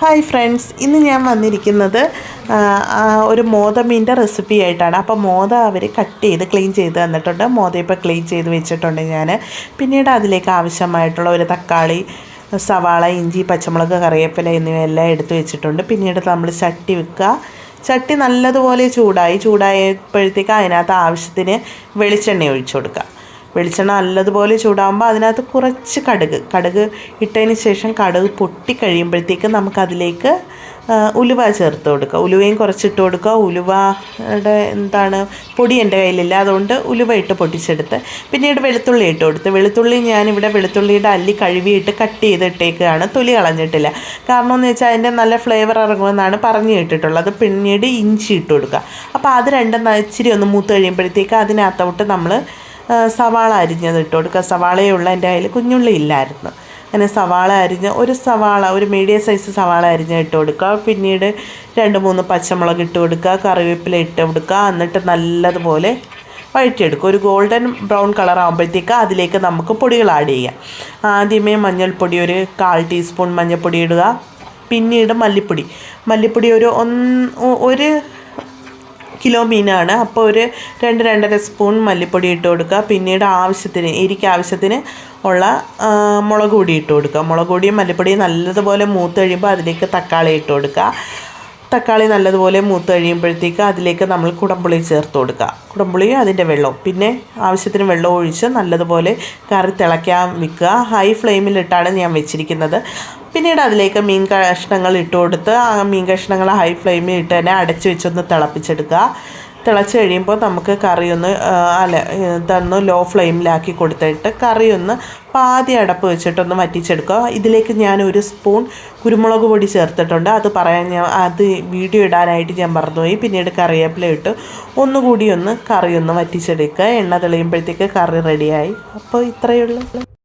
Hi friends ഇന്ന് ഞാൻ വന്നിരിക്കുന്നത് ഒരു മോദമീന്റെ റെസിപ്പി ആയിട്ടാണ്. അപ്പോൾ മോദ അവർ കട്ട് ചെയ്ത് ക്ലീൻ ചെയ്ത് തന്നിട്ടുണ്ട്. മോദ ഇപ്പോൾ ക്ലീൻ ചെയ്ത് വെച്ചിട്ടുണ്ട് ഞാൻ പിന്നീട് അതിലേക്ക് ആവശ്യമായിട്ടുള്ള ഒരു തക്കാളി സവാള ഇഞ്ചി പച്ചമുളക് കറിവേപ്പില എന്നിവയെല്ലാം എടുത്തു വെച്ചിട്ടുണ്ട്. പിന്നീട് നമ്മൾ ചട്ടി വെക്കുക. ചട്ടി നല്ലതുപോലെ ചൂടായി. ചൂടായപ്പോഴത്തേക്ക് അതിനകത്ത് ആവശ്യത്തിന് വെളിച്ചെണ്ണ ഒഴിച്ചു കൊടുക്കുക. വെളിച്ചെണ്ണ നല്ലതുപോലെ ചൂടാകുമ്പോൾ അതിനകത്ത് കുറച്ച് കടുക്. കടുക് ഇട്ടതിന് ശേഷം കടുക് പൊട്ടി കഴിയുമ്പോഴത്തേക്ക് നമുക്കതിലേക്ക് ഉലുവ ചേർത്ത് കൊടുക്കുക. ഉലുവയും കുറച്ചിട്ട് കൊടുക്കുക. ഉലുവയുടെ എന്താണ് പൊടി എന്റെ കയ്യിലില്ല. അതുകൊണ്ട് ഉലുവ ഇട്ട് പൊട്ടിച്ചെടുത്ത് പിന്നീട് വെളുത്തുള്ളി ഇട്ട് കൊടുത്ത്. വെളുത്തുള്ളി ഞാനിവിടെ വെളുത്തുള്ളിയുടെ അല്ലി കഴുകിയിട്ട് കട്ട് ചെയ്തിട്ടേക്കാണ്. തൊലി കളഞ്ഞിട്ടില്ല. കാരണം എന്ന് വെച്ചാൽ അതിന്റെ നല്ല ഫ്ലേവർ ഇറങ്ങുമെന്നാണ് പറഞ്ഞു കേട്ടിട്ടുള്ളത്. പിന്നീട് ഇഞ്ചി ഇട്ട് കൊടുക്കുക. അപ്പോൾ അത് രണ്ടും ഇച്ചിരി ഒന്ന് മൂത്ത് കഴിയുമ്പോഴത്തേക്ക് അതിനകത്തോട്ട് നമ്മൾ സവാള അരിഞ്ഞത് ഇട്ട് കൊടുക്കുക. സവാളയുള്ള എന്റെ കയ്യിൽ. കുഞ്ഞുള്ളി ഇല്ലായിരുന്നു. അങ്ങനെ സവാള അരിഞ്ഞ് ഒരു സവാള ഒരു മീഡിയം സൈസ് സവാള അരിഞ്ഞ് ഇട്ട് കൊടുക്കുക. പിന്നീട് രണ്ട് മൂന്ന് പച്ചമുളക് ഇട്ട് കൊടുക്കുക. കറിവേപ്പില ഇട്ട് കൊടുക്കുക. എന്നിട്ട് നല്ലതുപോലെ വഴറ്റിയെടുക്കുക. ഒരു ഗോൾഡൻ ബ്രൗൺ കളർ ആകുമ്പോഴത്തേക്ക് അതിലേക്ക് നമുക്ക് പൊടികൾ ആഡ് ചെയ്യാം. ആദ്യമേ മഞ്ഞൾപ്പൊടി ഒരു കാൽ ടീസ്പൂൺ മഞ്ഞൾപ്പൊടി ഇടുക. പിന്നീട് മല്ലിപ്പൊടി. മല്ലിപ്പൊടി ഒരു ഒന്ന് ഒരു കിലോ മീനാണ്. അപ്പോൾ ഒരു രണ്ട് രണ്ടര സ്പൂൺ മല്ലിപ്പൊടി ഇട്ട് കൊടുക്കുക. പിന്നീട് ആവശ്യത്തിന് എരിക്ക് ആവശ്യത്തിന് ഉള്ള മുളക് പൊടി ഇട്ട് കൊടുക്കുക. മുളക് പൊടിയും മല്ലിപ്പൊടിയും നല്ലതുപോലെ മൂത്ത് കഴിയുമ്പോൾ അതിലേക്ക് തക്കാളി ഇട്ട് കൊടുക്കുക. തക്കാളി നല്ലതുപോലെ മൂത്ത് കഴിയുമ്പോഴത്തേക്ക് അതിലേക്ക് നമ്മൾ കുടംപുളി ചേർത്ത് കൊടുക്കുക. കുടംപുളിയും അതിന്റെ വെള്ളവും പിന്നെ ആവശ്യത്തിന് വെള്ളം ഒഴിച്ച് നല്ലതുപോലെ കറി തിളയ്ക്കാൻ വെക്കുക. ഹൈ ഫ്ലെയിമിലിട്ടാണ് ഞാൻ വെച്ചിരിക്കുന്നത്. പിന്നീട് അതിലേക്ക് മീൻ കഷ്ണങ്ങൾ ഇട്ട് കൊടുത്ത് ആ മീൻ കഷ്ണങ്ങൾ ഹൈ ഫ്ലെയിമിൽ ഇട്ട് തന്നെ അടച്ചു വെച്ചൊന്ന് തിളപ്പിച്ചെടുക്കുക. തിളച്ച് കഴിയുമ്പോൾ നമുക്ക് കറിയൊന്ന് അല ഇതൊന്ന് ലോ ഫ്ലെയിമിലാക്കി കൊടുത്തിട്ട് കറിയൊന്ന് പാതി അടപ്പ് വെച്ചിട്ടൊന്ന് വറ്റിച്ചെടുക്കുക. ഇതിലേക്ക് ഞാൻ ഒരു സ്പൂൺ കുരുമുളക് പൊടി ചേർത്തിട്ടുണ്ട്. അത് പറയാൻ ഞാൻ അത് വീഡിയോ ഇടാനായിട്ട് ഞാൻ മറന്നുപോയി. പിന്നീട് കറിവേപ്പില ഇട്ട് ഒന്നുകൂടി ഒന്ന് കറി ഒന്ന് വറ്റിച്ചെടുക്കുക. എണ്ണ തെളിയുമ്പോഴത്തേക്ക് കറി റെഡിയായി അപ്പോൾ ഇത്രയേ ഉള്ളൂ.